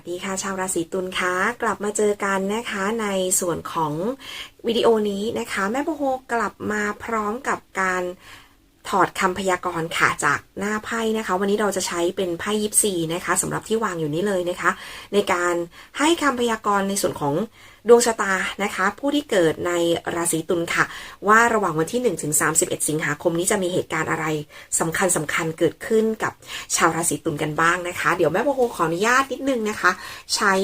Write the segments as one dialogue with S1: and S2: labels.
S1: สวัสดีค่ะ ชาวราศีตุลคะกลับมาเจอกันนะคะในส่วนของวิดีโอนี้นะคะ แม่โบโฮกลับมาพร้อมกับการ ถอดคำพยากรณ์ค่ะจากหน้าไพ่นะคะ วันนี้เราจะใช้เป็นไพ่ยิปซีนะคะสำหรับที่วางอยู่นี้เลยนะคะ ในการให้คำพยากรณ์ในส่วนของดวงชะตานะคะ ผู้ที่เกิดในราศีตุลค่ะ ว่าระหว่างวันที่ 1 ถึง 31 สิงหาคมนี้จะมีเหตุการณ์อะไรสำคัญสำคัญเกิดขึ้นกับชาวราศีตุลกันบ้างนะคะ เดี๋ยวแม่โบโฮขออนุญาตนิดนึงนะคะ ใช้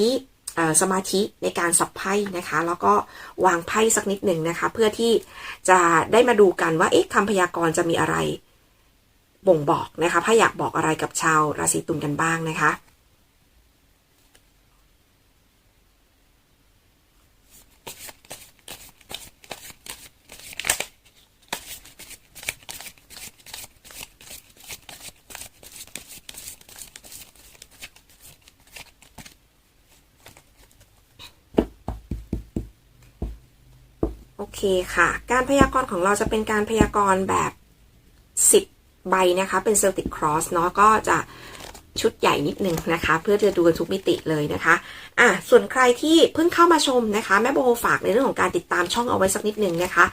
S1: สมาธิในการสับไพ่นะคะ แล้วก็วางไพ่สักนิดหนึ่งนะคะ เพื่อที่จะได้มาดูกันว่าเอ๊ะคำพยากรณ์จะมีอะไรบ่งบอกนะคะถ้าอยากบอกอะไรกับชาวราศีตุลกันบ้างนะคะ เคค่ะ การพยากรณ์ของเราจะเป็นการพยากรณ์แบบ 10 ใบนะคะ เป็นเซลติกครอสเนาะก็จะชุดใหญ่นิดนึงนะคะ เพื่อจะดูกันทุกมิติเลยนะคะอะส่วนใครที่เพิ่งเข้ามาชมนะคะ แม่โบฝากในเรื่องของการติดตามช่องเอาไว้สักนิดนึงนะคะ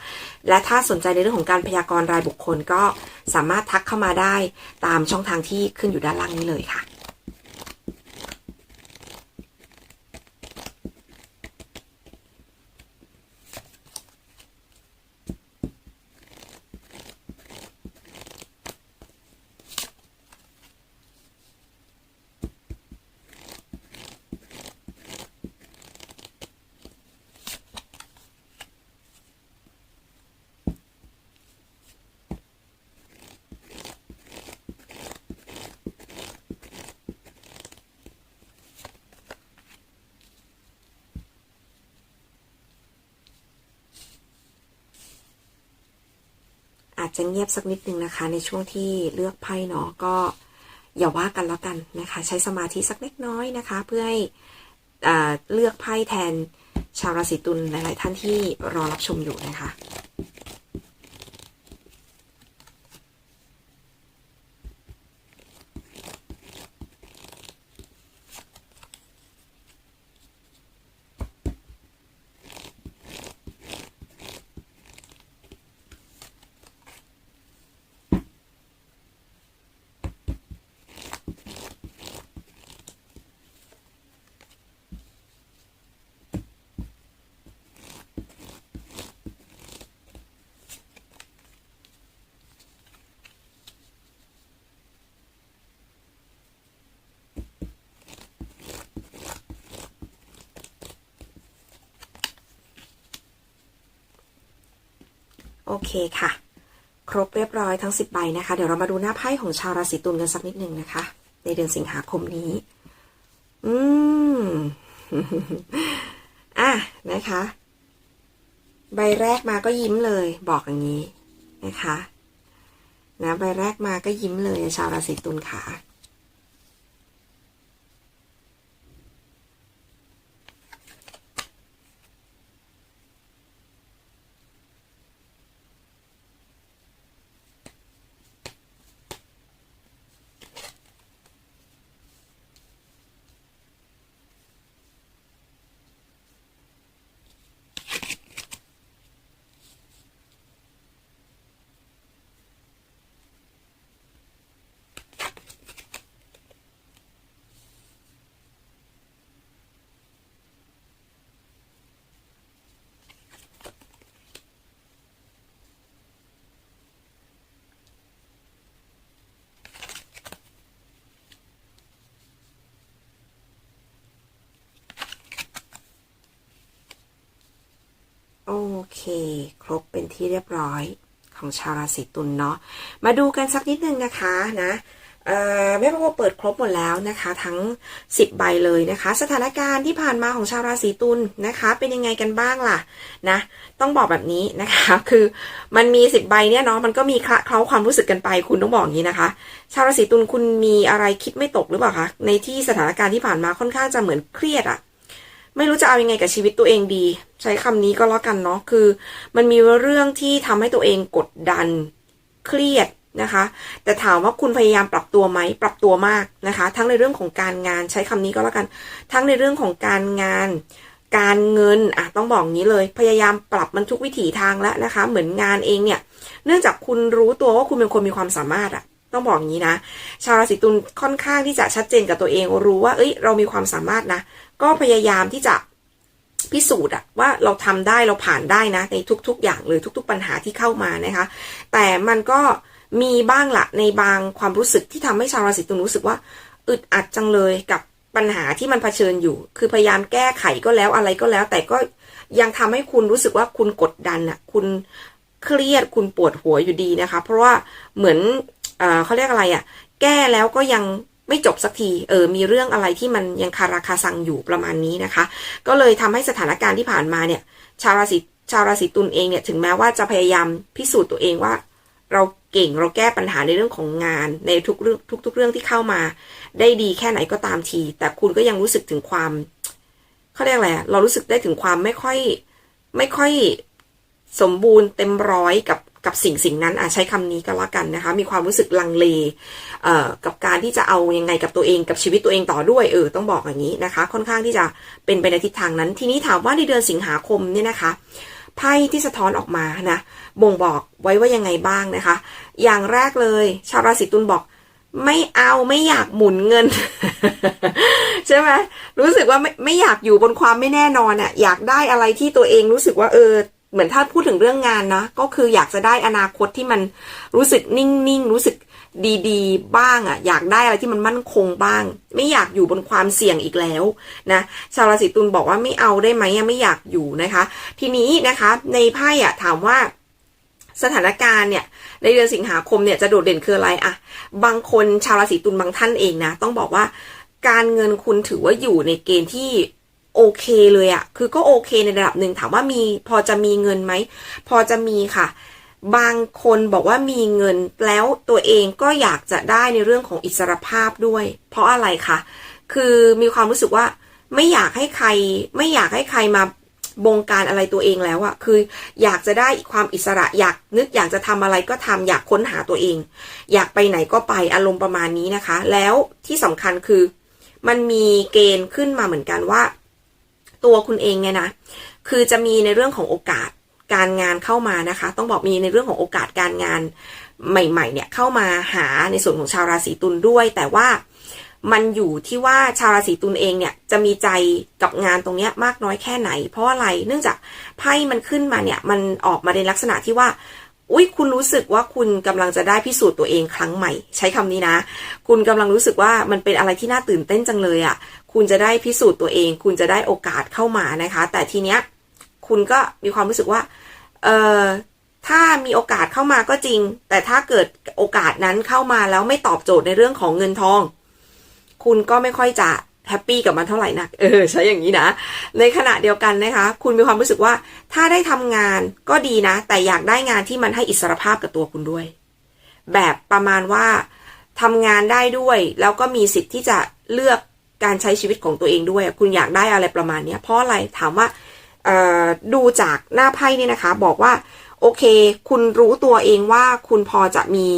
S1: และถ้าสนใจในเรื่องของการพยากรณ์รายบุคคลก็สามารถทักเข้ามาได้ตามช่องทางที่ขึ้นอยู่ด้านล่างนี้เลยค่ะ จะเงียบสักนิดนึงนะคะ ในช่วงที่เลือกไพ่เนาะก็อย่าว่ากันแล้วกันนะคะ ใช้สมาธิสักเล็กน้อยนะคะ เพื่อให้เลือกไพ่แทนชาวราศีตุลหลาย ๆ ท่านที่รอรับชมอยู่นะคะ เคค่ะ ครบเรียบร้อยทั้ง 10 ใบนะคะ เดี๋ยวเรามาดูหน้าไพ่ของชาวราศีตุลกันสักนิดหนึ่งนะคะ ในเดือนสิงหาคมนี้ อืมอะนะคะ ใบแรกมาก็ยิ้มเลยบอกอย่างนี้นะคะนะใบแรกมาก็ยิ้มเลยชาวราศีตุลค่ะ โอ เค ครบเป็นที่เรียบร้อยของชาวราศีตุลเนาะมาดูกันสักนิดนึงนะคะนะเอ่อแม่โบเปิดครบหมดแล้วนะคะ ทั้ง 10 ใบเลยนะคะ สถานการณ์ที่ผ่านมาของชาวราศีตุลนะคะ เป็นยังไงกันบ้างล่ะนะต้องบอกแบบนี้นะคะ คือมันมี 10 ใบเนี่ยเนาะมันก็มีคละเคล้าความรู้สึกกันไป คุณต้องบอกอย่างนี้นะคะ ชาวราศีตุลคุณมีอะไรคิดไม่ตกหรือเปล่าคะในที่สถานการณ์ที่ผ่านมาค่อนข้างจะเหมือนเครียดอะ ไม่รู้จะเอายังไงกับชีวิตตัวเองดี ใช้คำนี้ก็แล้วกันเนาะคือ มันมีเรื่องที่ทำให้ตัวเองกดดันเครียดนะคะ แต่ถามว่าคุณพยายามปรับตัวไหมปรับตัวมากนะคะ ทั้งในเรื่องของการงานใช้คำนี้ก็แล้วกัน ทั้งในเรื่องของการงาน การเงินอะต้องบอกอย่างนี้เลยพยายามปรับมันทุกวิถีทางแล้วนะคะ เหมือนงานเองเนี่ย เนื่องจากคุณรู้ตัวว่าคุณเป็นคนมีความสามารถอะ ต้องบอกอย่างนี้นะ ชาวราศีตุลค่อนข้างที่จะชัดเจนกับตัวเอง รู้ว่า เอ้ย เรามีความสามารถนะ ก็พยายามที่จะพิสูจน์อะว่าเราทำได้เราผ่านได้นะ ในทุก ๆ อย่างเลยทุก ๆ ปัญหาที่เข้ามานะคะ แต่มันก็มีบ้างละในบางความรู้สึกที่ทำให้ชาวราศีตุลรู้สึกว่าอึดอัดจังเลยกับปัญหาที่มันเผชิญอยู่ คือพยายามแก้ไขก็แล้วอะไรก็แล้ว แต่ก็ยังทำให้คุณรู้สึกว่าคุณกดดันอะคุณเครียดคุณปวดหัวอยู่ดีนะคะ เพราะว่าเหมือน เขาเรียกอะไรอะแก้แล้วก็ยังไม่จบสักทีเออมีเรื่องอะไรที่มันยังคาราคาซังอยู่ประมาณนี้นะคะ ก็เลยทำให้สถานการณ์ที่ผ่านมาเนี่ย ชาวราศีชาวราศีตุลเองเนี่ยถึงแม้ว่าจะพยายามพิสูจน์ตัวเองว่า เราเก่งเราแก้ปัญหาในเรื่องของงาน ในทุกเรื่องทุก ๆ เรื่องที่เข้ามา ได้ดีแค่ไหนก็ตามที แต่คุณก็ยังรู้สึกถึงความเขาเรียกอะไรเรารู้สึกได้ถึงความไม่ค่อยไม่ค่อยสมบูรณ์เต็มร้อยกับ กับสิ่งสิ่งนั้นอะใช้คำนี้ก็แล้วกันนะคะ มีความรู้สึกลังเลเอ่อกับการที่จะเอายังไงกับตัวเองกับชีวิตตัวเองต่อด้วยเออต้องบอกอย่างนี้นะคะ ค่อนข้างที่จะเป็นไปในทิศทางนั้น ทีนี้ถามว่าในเดือนสิงหาคมเนี่ยนะคะไพ่ที่สะท้อนออกมานะบ่งบอกไว้ว่ายังไงบ้างนะคะ อย่างแรกเลย ชาวราศีตุลบอกไม่เอาไม่อยากหมุนเงิน ใช่ไหมรู้สึกว่าไม่ไม่อยากอยู่บนความไม่แน่นอนอะอยากได้อะไรที่ตัวเองรู้สึกว่าเออ เหมือนถ้าพูดถึงเรื่องงานนะ ก็คืออยากจะได้อนาคตที่มันรู้สึกนิ่งๆ รู้สึกดีๆ บ้างอะอยากได้อะไรที่มันมั่นคงบ้าง ไม่อยากอยู่บนความเสี่ยงอีกแล้วนะ ชาวราศีตุลบอกว่าไม่เอาได้ไหมไม่อยากอยู่นะคะ ทีนี้นะคะในไพ่อะถามว่าสถานการณ์เนี่ยในเดือนสิงหาคมเนี่ยจะโดดเด่นคืออะไรอะบางคนชาวราศีตุลบางท่านเองนะ ต้องบอกว่าการเงินคุณถือว่าอยู่ในเกณฑ์ที่ โอเคเลยอะคือก็โอเคในระดับหนึ่งถามว่ามีพอจะมีเงินไหม พอจะมีค่ะ บางคนบอกว่ามีเงินแล้วตัวเองก็อยากจะได้ในเรื่องของอิสรภาพด้วย เพราะอะไรคะ คือมีความรู้สึกว่าไม่อยากให้ใครไม่อยากให้ใครมาบงการอะไรตัวเองแล้วอะคืออยากจะได้ความอิสระอยากนึกอยากจะทำอะไรก็ทำอยากค้นหาตัวเอง อยากไปไหนก็ไปอารมณ์ประมาณนี้นะคะ แล้วที่สำคัญคือ มันมีเกณฑ์ขึ้นมาเหมือนกันว่า ตัวคุณเองเนี่ยนะคือจะมีในเรื่องของโอกาสการงานเข้ามานะคะ ต้องบอกมีในเรื่องของโอกาสการงานใหม่ๆเนี่ยเข้ามาหาในส่วนของชาวราศีตุลด้วย แต่ว่ามันอยู่ที่ว่าชาวราศีตุลเองเนี่ยจะมีใจกับงานตรงนี้มากน้อยแค่ไหน เพราะอะไรเนื่องจากไพ่มันขึ้นมาเนี่ยมันออกมาในลักษณะที่ว่าอุ้ยคุณรู้สึกว่าคุณกำลังจะได้พิสูจน์ตัวเองครั้งใหม่ ใช้คำนี้นะ คุณกำลังรู้สึกว่ามันเป็นอะไรที่น่าตื่นเต้นจังเลยอะ่ะ คุณจะได้พิสูจน์ตัวเอง คุณจะได้โอกาสเข้ามานะคะ แต่ทีเนี้ยคุณก็มีความรู้สึกว่า เออถ้ามีโอกาสเข้ามาก็จริง แต่ถ้าเกิดโอกาสนั้นเข้ามาแล้วไม่ตอบโจทย์ในเรื่องของเงินทอง คุณก็ไม่ค่อยจะแฮปปี้กับมันเท่าไหร่นัก เออ ใช้อย่างนี้นะ ในขณะเดียวกันนะคะ คุณมีความรู้สึกว่า ถ้าได้ทำงานก็ดีนะ แต่อยากได้งานที่มันให้อิสรภาพกับตัวคุณด้วย แบบประมาณว่าทำงานได้ด้วย แล้วก็มีสิทธิ์ที่จะเลือก การใช้ชีวิตของตัวเองด้วย คุณอยากได้อะไรประมาณนี้เพราะอะไรถามว่าดูจากหน้าไพ่นี่นะคะ บอกว่า โอเค คุณรู้ตัวเองว่าคุณพอจะมี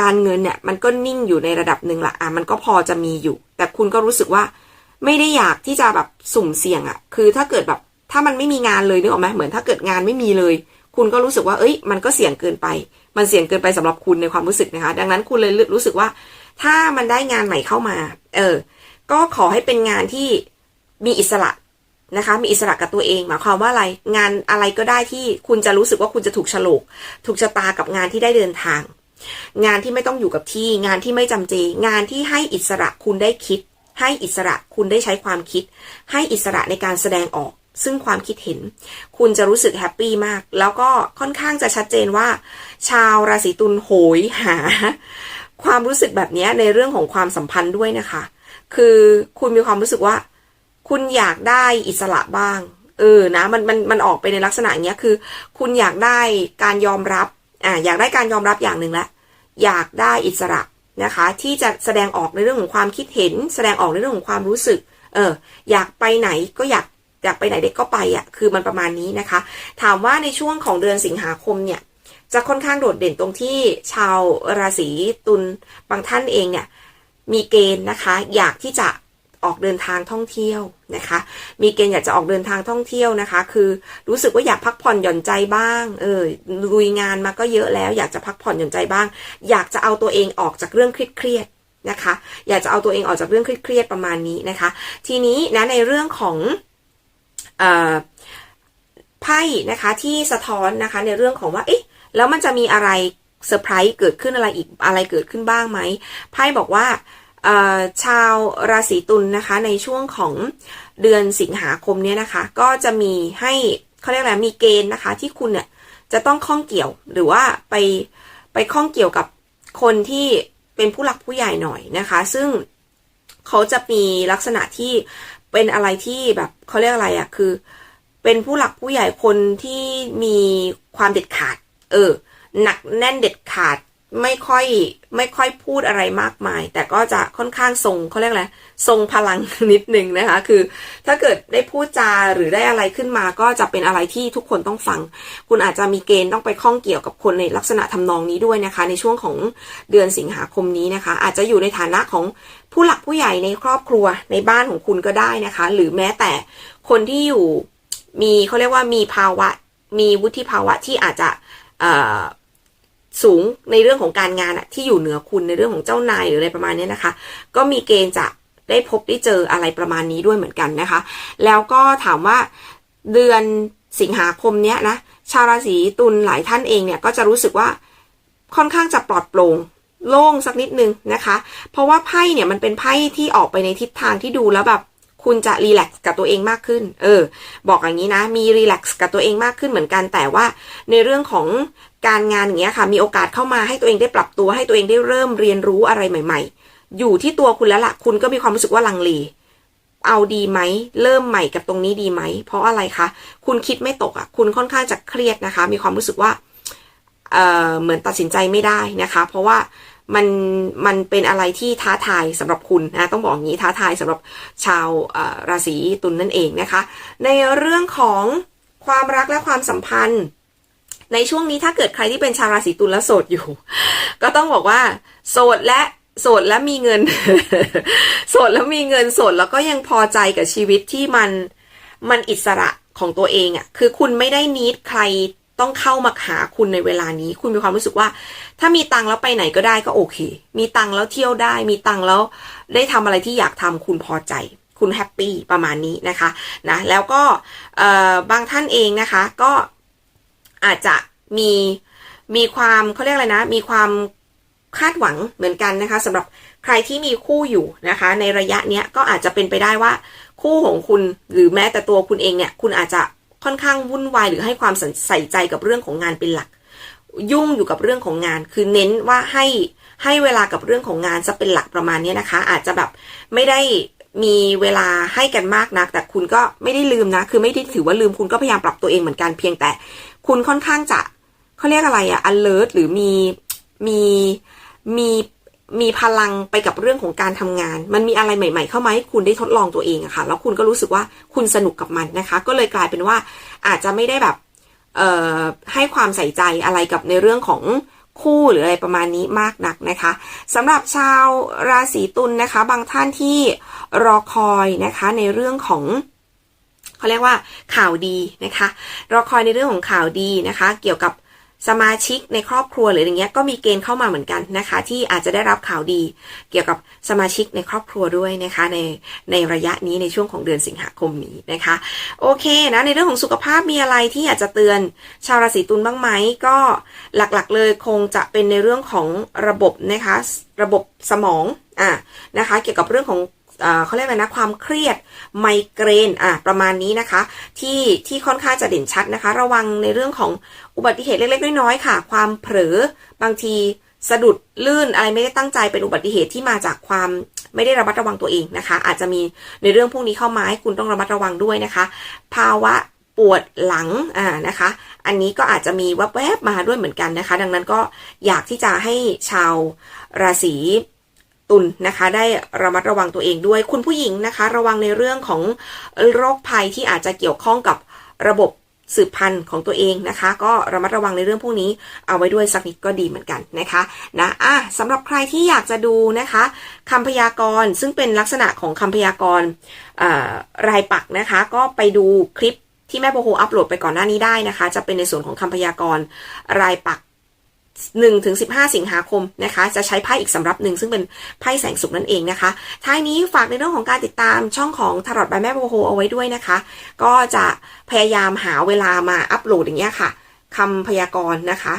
S1: การเงินเนี่ยมันก็นิ่งอยู่ในระดับหนึ่งละอะมันก็พอจะมีอยู่ แต่คุณก็รู้สึกว่าไม่ได้อยากที่จะแบบสุ่มเสี่ยงอะ่ะ คือถ้าเกิดแบบถ้ามันไม่มีงานเลยนึกออกไหมเหมือนถ้าเกิดงานไม่มีเลย คุณก็รู้สึกว่า เอ้ย มันก็เสี่ยงเกินไป มันเสี่ยงเกินไปสำหรับคุณในความรู้สึกนะคะ ดังนั้นคุณเลยรู้สึกว่า ถ้ามันได้งานใหม่เข้ามา เออ ก็ขอให้เป็นงานที่มีอิสระนะคะ มีอิสระกับตัวเองหมายความว่าอะไรงานอะไรก็ได้ที่คุณจะรู้สึกว่าคุณจะถูกฉลก ถูกชะตากับงานที่ได้เดินทาง งานที่ไม่ต้องอยู่กับที่งานที่ไม่จำเจ งานที่ให้อิสระคุณได้คิด ให้อิสระคุณได้ใช้ความคิด ให้อิสระในการแสดงออก ซึ่งความคิดเห็น คุณจะรู้สึกแฮปปี้มาก แล้วก็ค่อนข้างจะชัดเจนว่า ชาวราศีตุลโหยหา ความรู้สึกแบบนี้ในเรื่องของความสัมพันธ์ด้วยนะคะ คือคุณมีความรู้สึกว่า คุณอยากได้อิสระบ้าง เออนะมันมันมันออกไปในลักษณะอย่างเงี้ยคือ คุณอยากได้การยอมรับอ่าอยากได้การยอมรับอย่างหนึ่งละอยากได้อิสระนะคะ ที่จะแสดงออกในเรื่องของความคิดเห็น แสดงออกในเรื่องของความรู้สึก เออ อยากไปไหนก็อยากอยากไปไหนเด็กก็ไปอะ คือมันประมาณนี้นะคะ ถามว่าในช่วงของเดือนสิงหาคมเนี่ย จะค่อนข้างโดดเด่นตรงที่ชาวราศีตุลบางท่านเองเนี่ย มีเกณฑ์นะคะ อยากที่จะออกเดินทางท่องเที่ยวนะคะ มีเกณฑ์อยากจะออกเดินทางท่องเที่ยวนะคะ คือรู้สึกว่าอยากพักผ่อนหย่อนใจบ้าง เออลุยงานมาก็เยอะแล้ว อยากจะพักผ่อนหย่อนใจบ้าง อยากจะเอาตัวเองออกจากเรื่องเครียดๆนะคะ อยากจะเอาตัวเองออกจากเรื่องเครียดๆประมาณนี้นะคะ ทีนี้นะในเรื่องของไพ่นะคะที่สะท้อนนะคะในเรื่องของว่า เอ๊ะ แล้วมันจะมีอะไรเซอร์ไพรส์เกิดขึ้นอะไรอีกอะไรเกิดขึ้นบ้างไหมไพ่บอกว่า ชาวราศีตุลนนะคะในช่วงของเดือนสิงหาคมเนี้ยนะคะ ก็จะมีให้เขาเรียกอะไรมีเกณฑ์นะคะ ที่คุณเนี่ยจะต้องข้องเกี่ยวหรือว่าไปไปข้องเกี่ยวกับคนที่เป็นผู้หลักผู้ใหญ่หน่อยนะคะ ซึ่งเขาจะมีลักษณะที่เป็นอะไรที่แบบเขาเรียกอะไรอะ่ะคือเป็นผู้หลักผู้ใหญ่คนที่มีความเด็ดขาด เออหนักแน่นเด็ดขาด ไม่ค่อยไม่ค่อยพูดอะไรมากมาย แต่ก็จะค่อนข้างทรงเขาเรียกอะไรทรงพลังนิดนึงนะคะ คือ ถ้าเกิดได้พูดจาหรือได้อะไรขึ้นมา ก็จะเป็นอะไรที่ทุกคนต้องฟัง คุณอาจจะมีเกณฑ์ต้องไปข้องเกี่ยวกับคนในลักษณะทำนองนี้ด้วยนะคะ ในช่วงของเดือนสิงหาคมนี้นะคะ อาจจะอยู่ในฐานะของผู้หลักผู้ใหญ่ในครอบครัวในบ้านของคุณก็ได้นะคะ หรือแม้แต่คนที่อยู่มีเขาเรียกว่ามีภาวะ มีวุฒิภาวะที่อาจจะ สูงในเรื่องของการงานอะที่อยู่เหนือคุณในเรื่องของเจ้านายหรืออะไรประมาณนี้นะคะ ก็มีเกณฑ์จะได้พบได้เจออะไรประมาณนี้ด้วยเหมือนกันนะคะ แล้วก็ถามว่าเดือนสิงหาคมเนี้ยนะชาวราศีตุลหลายท่านเองเนี่ยก็จะรู้สึกว่าค่อนข้างจะปลอดโปร่งโล่งสักนิดนึงนะคะ เพราะว่าไพ่เนี่ยมันเป็นไพ่ที่ออกไปในทิศทางที่ดูแล้วแบบ คุณจะรีแลกซ์กับตัวเองมากขึ้น เออ บอกอย่างนี้นะ มีรีแลกซ์กับตัวเองมากขึ้นเหมือนกัน แต่ว่าในเรื่องของการงานอย่างเงี้ยค่ะ มีโอกาสเข้ามาให้ตัวเองได้ปรับตัว ให้ตัวเองได้เริ่มเรียนรู้อะไรใหม่ ๆ อยู่ที่ตัวคุณแล้วละ่ะ คุณก็มีความรู้สึกว่าลังเล เอาดีไหม เริ่มใหม่กับตรงนี้ดีไหม เพราะอะไรคะ คุณคิดไม่ตกอะ่ะ คุณค่อนข้างจะเครียดนะคะ มีความรู้สึกว่า เอ่อเหมือนตัดสินใจไม่ได้นะคะ เพราะว่า มันมันเป็นอะไรที่ท้าทายสำหรับคุณนะต้องบอกอย่างนี้ท้าทายสำหรับชาวราศีตุลนนั่นเองนะคะ ในเรื่องของความรักและความสัมพันธ์ ในช่วงนี้ถ้าเกิดใครที่เป็นชาวราศีตุลและโสดอยู่ ก็ต้องบอกว่าโสดและโสดและมีเงิน โสดแล้วมีเงินโสดแล้วก็ยังพอใจกับชีวิตที่มันมันอิสระของตัวเองอะ่ะคือคุณไม่ได้นิดใคร ต้องเข้ามาหาคุณในเวลานี้ คุณมีความรู้สึกว่า ถ้ามีตังค์แล้วไปไหนก็ได้ก็โอเค มีตังค์แล้วเที่ยวได้ มีตังค์แล้วได้ทำอะไรที่อยากทำคุณพอใจ คุณแฮปปี้ประมาณนี้นะคะนะแล้วก็บางท่านเองนะคะก็อาจจะมีมีความเขาเรียกอะไรนะ มีความคาดหวังเหมือนกันนะคะสำหรับใครที่มีคู่อยู่นะคะ ในระยะเนี้ยก็อาจจะเป็นไปได้ว่า คู่ของคุณหรือแม้แต่ตัวคุณเองเนี่ย คุณอาจจะ ค่อนข้างวุ่นวายหรือให้ความใส่ใจกับเรื่องของงานเป็นหลัก ยุ่งอยู่กับเรื่องของงาน คือเน้นว่าให้ให้เวลากับเรื่องของงานจะเป็นหลักประมาณนี้นะคะ อาจจะแบบไม่ได้มีเวลาให้กันมากนัก แต่คุณก็ไม่ได้ลืมนะ คือไม่ได้ถือว่าลืมคุณก็พยายามปรับตัวเองเหมือนกันเพียงแต่ คุณค่อนข้างจะเขาเรียกอะไรอะ alert หรือมีมีมี มีพลังไปกับเรื่องของการทำงาน มันมีอะไรใหม่ ๆ เข้ามาให้คุณได้ทดลองตัวเองอะค่ะ แล้วคุณก็รู้สึกว่าคุณสนุกกับมันนะคะ ก็เลยกลายเป็นว่าอาจจะไม่ได้แบบเอ่อให้ความใส่ใจอะไรกับในเรื่องของคู่หรืออะไรประมาณนี้มากนักนะคะสำหรับชาวราศีตุลนนะคะ บางท่านที่รอคอยนะคะในเรื่องของเขาเรียกว่าข่าวดีนะคะ รอคอยในเรื่องของข่าวดีนะคะ เกี่ยวกับ สมาชิกในครอบครัวหรืออย่างเงี้ยก็มีเกณฑ์เข้ามาเหมือนกันนะคะ ที่อาจจะได้รับข่าวดี เกี่ยวกับสมาชิกในครอบครัวด้วยนะคะในในระยะนี้ในช่วงของเดือนสิงหาคมนี้นะคะ โอเคนะในเรื่องของสุขภาพมีอะไรที่อยากจะเตือนชาวราศีตุลบ้างไหมก็หลักๆเลยคงจะเป็นในเรื่องของระบบนะคะ ระบบสมองอะนะคะ เกี่ยวกับเรื่องของ เขาเรียกอะไรนะความเครียดไมเกรนอะประมาณนี้นะคะ ที่ที่ค่อนข้างจะเด่นชัดนะคะ ระวังในเรื่องของอุบัติเหตุเล็กๆน้อยๆค่ะ ความเผลอบางทีสะดุดลื่นอะไรไม่ได้ตั้งใจเป็นอุบัติเหตุที่มาจากความไม่ได้ระมัดระวังตัวเองนะคะ อาจจะมีในเรื่องพวกนี้เข้ามาให้คุณต้องระมัดระวังด้วยนะคะ ภาวะปวดหลังอ่านะคะ อันนี้ก็อาจจะมีแวบๆมาด้วยเหมือนกันนะคะ ดังนั้นก็อยากที่จะให้ชาวราศี ตุลนนะคะ ได้ระมัดระวังตัวเองด้วยคุณผู้หญิงนะคะ ระวังในเรื่องของโรคภัยที่อาจจะเกี่ยวข้องกับระบบสืบพันธุ์ของตัวเองนะคะ ก็ระมัดระวังในเรื่องพวกนี้เอาไว้ด้วยสักนิดก็ดีเหมือนกันนะคะนะอะสำหรับใครที่อยากจะดูนะคะคำพยากรณ์ซึ่งเป็นลักษณะของคำพยากรณ์อ่ารายปักนะคะ ก็ไปดูคลิปที่แม่โบโฮอัปโหลดไปก่อนหน้านี้ได้นะคะ จะเป็นในส่วนของคำพยากรณ์รายปัก 1ถึง15 สิงหาคมนะคะ จะใช้ไพ่อีกสำรับหนึ่งซึ่งเป็นไพ่แสงสุขนั่นเองนะคะ ท้ายนี้ฝากในเรื่องของการติดตามช่องของทารอตบายแม่โบโฮเอาไว้ด้วยนะคะ ก็จะพยายามหาเวลามาอัปโหลดอย่างเงี้ยค่ะคำพยากรณ์นะคะ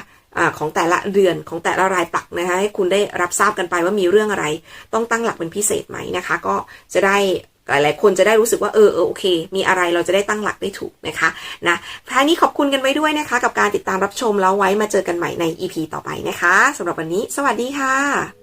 S1: ของแต่ละเดือนของแต่ละรายปักนะคะให้คุณได้รับทราบกันไปว่ามีเรื่องอะไร ต้องตั้งหลักเป็นพิเศษไหมนะคะ ก็จะได้ หลายๆ คนจะได้รู้สึกว่าเออเออโอเค มีอะไรเราจะได้ตั้งหลักได้ถูกนะคะนะท้ายนี้ขอบคุณกันไว้ด้วยนะคะ กับการติดตามรับชมแล้วไว้มาเจอกันใหม่ใน EP ต่อไปนะคะสำหรับวันนี้ สวัสดีค่ะ